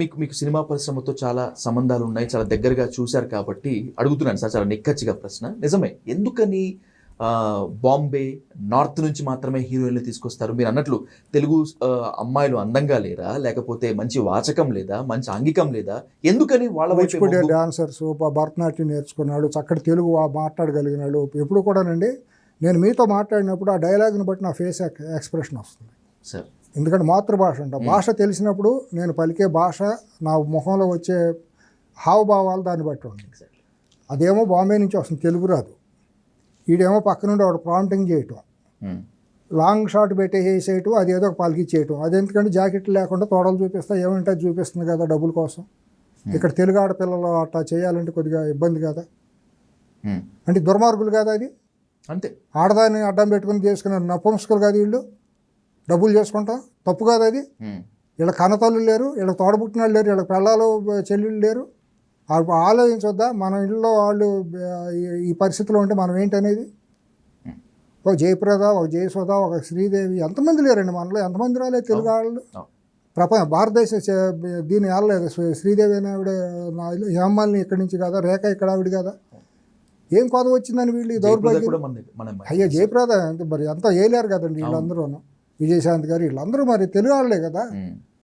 మీకు మీకు సినిమా పరిశ్రమతో చాలా సంబంధాలు ఉన్నాయి చాలా దగ్గరగా చూశారు కాబట్టి అడుగుతున్నాను సార్ చాలా నిక్కచ్చిగా ప్రశ్న. నిజమే ఎందుకని బాంబే నార్త్ నుంచి మాత్రమే హీరోయిన్లు తీసుకొస్తారు? మీరు అన్నట్లు తెలుగు అమ్మాయిలు అందంగా లేరా? లేకపోతే మంచి వాచకం లేదా? మంచి ఆంగికం లేదా? ఎందుకని వాళ్ళ వైపే మొగ్గు? డాన్సర్స్ భరతనాట్యం నేర్చుకున్నాడు చక్కటి తెలుగు మాట్లాడగలిగినాడు. ఎప్పుడు కూడానండి నేను మీతో మాట్లాడినప్పుడు ఆ డైలాగ్ని బట్టి నా ఫేస్ ఎక్స్ప్రెషన్ వస్తుంది. సార్. ఎందుకంటే మాతృభాష అంట. భాష తెలిసినప్పుడు నేను పలికే భాష నా ముఖంలో వచ్చే హావభావాలు దాన్ని బట్టి Exactly. అదేమో బాంబే నుంచి వస్తుంది తెలుగు రాదు. ఈడేమో పక్క నుండి వాడు ప్రాంప్టింగ్ చేయటం. లాంగ్ షాట్ పెట్టి వేసేయటం అది ఏదో ఒక పలికిచ్చేయటం అదెందుకంటే జాకెట్లు లేకుండా తోడలు చూపిస్తా ఏమంటే అది చూపిస్తుంది కదా డబ్బుల కోసం. ఇక్కడ తెలుగు ఆడపిల్లలు అట్లా చేయాలంటే కొద్దిగా ఇబ్బంది కదా. అంటే దుర్మార్గులు కదా అది. అంతే. ఆడదాన్ని అడ్డం పెట్టుకుని చేసుకున్న నపుంసకులు కాదు వీళ్ళు. డబ్బులు చేసుకుంటాం. తప్పు కాదు అది. వీళ్ళ కన్నతల్లు లేరు వీళ్ళ తోడబుట్టిన లేరు వీళ్ళ పిల్లలు చెల్లెళ్ళు లేరు. ఆలోచించొద్దా? మన ఇళ్ళలో వాళ్ళు ఈ- పరిస్థితిలో ఉంటే మనం ఏంటనేది? ఒక జయప్రద ఒక జయసుధ ఒక శ్రీదేవి ఎంతమంది లేరండి మనలో? ఎంతమంది రాలేదు తెలుగు వాళ్ళు. ప్రపంచ భారతదేశ దీన్ని శ్రీ- శ్రీదేవి అనే ఆవిడ హేమాలిని ఇక్కడి నుంచి కదా? రేఖ ఇక్కడ ఆవిడ కదా? ఏం కొద వచ్చిందని వీళ్ళు దౌర్భాగ్యం. అయ్యో జయప్రద అంటే మరి అంతా ఏలేరు కదండి వీళ్ళందరూ విజయశాంతి గారు వీళ్ళందరూ మరి తెలుగు వాళ్ళే కదా.